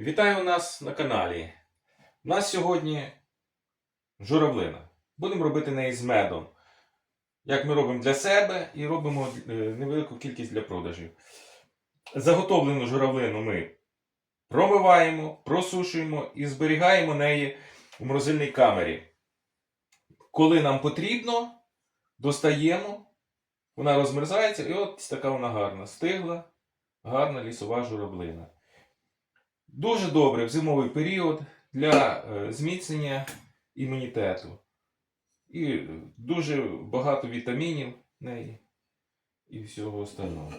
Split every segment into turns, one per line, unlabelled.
Вітаю нас на каналі. У нас сьогодні журавлина. Будемо робити неї з медом. Як ми робимо для себе і робимо е, невелику кількість для продажів. Заготовлену журавлину ми промиваємо, просушуємо і зберігаємо неї у морозильній камері. Коли нам потрібно, достаємо, вона розмерзається, і от така вона гарна, стигла, гарна лісова журавлина. Дуже добре в зимовий період для е, зміцнення імунітету. І дуже багато вітамінів в неї і всього остального.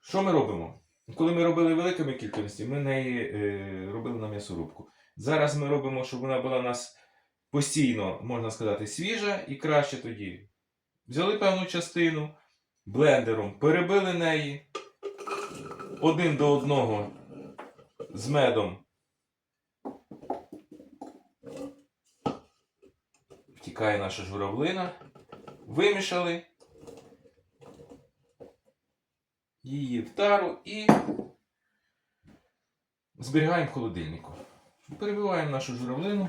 Що ми робимо? Коли ми робили великими кількістю, ми неї е, робили на м'ясорубку. Зараз ми робимо, щоб вона була у нас постійно, можна сказати, свіжа і краще тоді. Взяли певну частину, блендером перебили неї один до одного з медом. Втікає наша журавлина. Вимішали її в тару і зберігаємо в холодильнику. Перебиваємо нашу журавлину.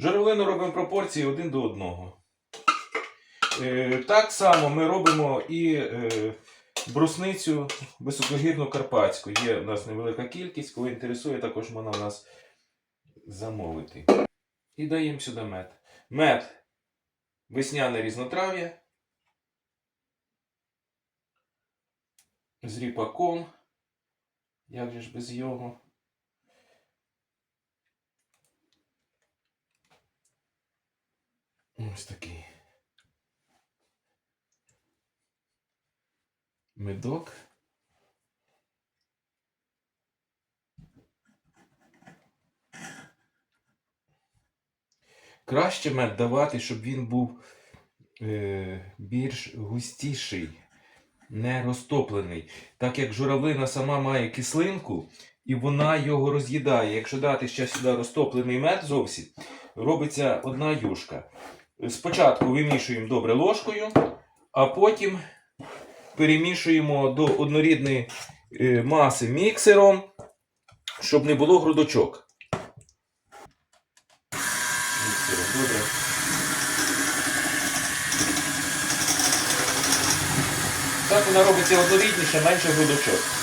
Журавлину робимо пропорції один до одного. Е, так само ми робимо і е, брусницю високогірну карпатську. Є у нас невелика кількість, кого інтересує, також можна у нас замовити. І даємо сюди мед. Мед весняне різнотрав'я. З ріпаком. Як же ж без його? Ось такий. Медок. Краще мед давати, щоб він був е, більш густіший, не розтоплений. Так як журавлина сама має кислинку, і вона його роз'їдає. Якщо дати ще сюди розтоплений мед зовсім, робиться одна юшка. Спочатку вимішуємо добре ложкою, а потім перемішуємо до однорідної е, маси міксером, щоб не було грудочок. Міксером, добре. Так вона робиться однорідніше, менше грудочок.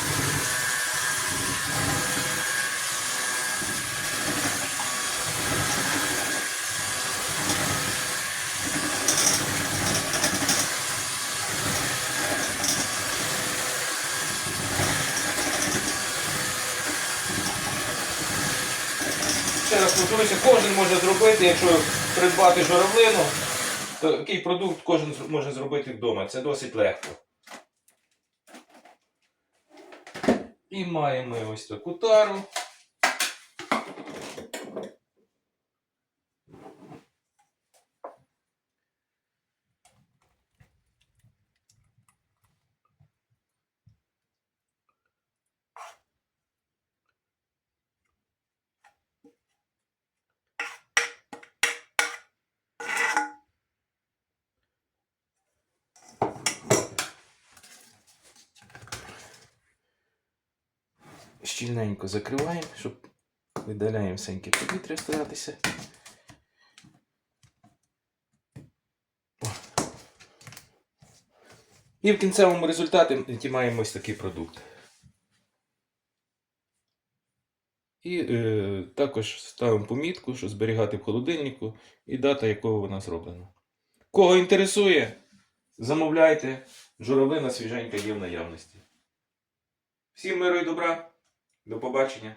Ще раз повторюся, кожен може зробити, якщо придбати журавлину, то такий продукт кожен може зробити вдома. Це досить легко. І маємо ось таку тару. Щільненько закриваємо, щоб видаляємо всеньке повітря старатися. І в кінцевому результаті маємо ось такий продукт. І е, також ставимо помітку, що зберігати в холодильнику і дата, якого вона зроблена. Кого інтересує, замовляйте. Журавлина свіженька є в наявності. Всім миру і добра. До побачення.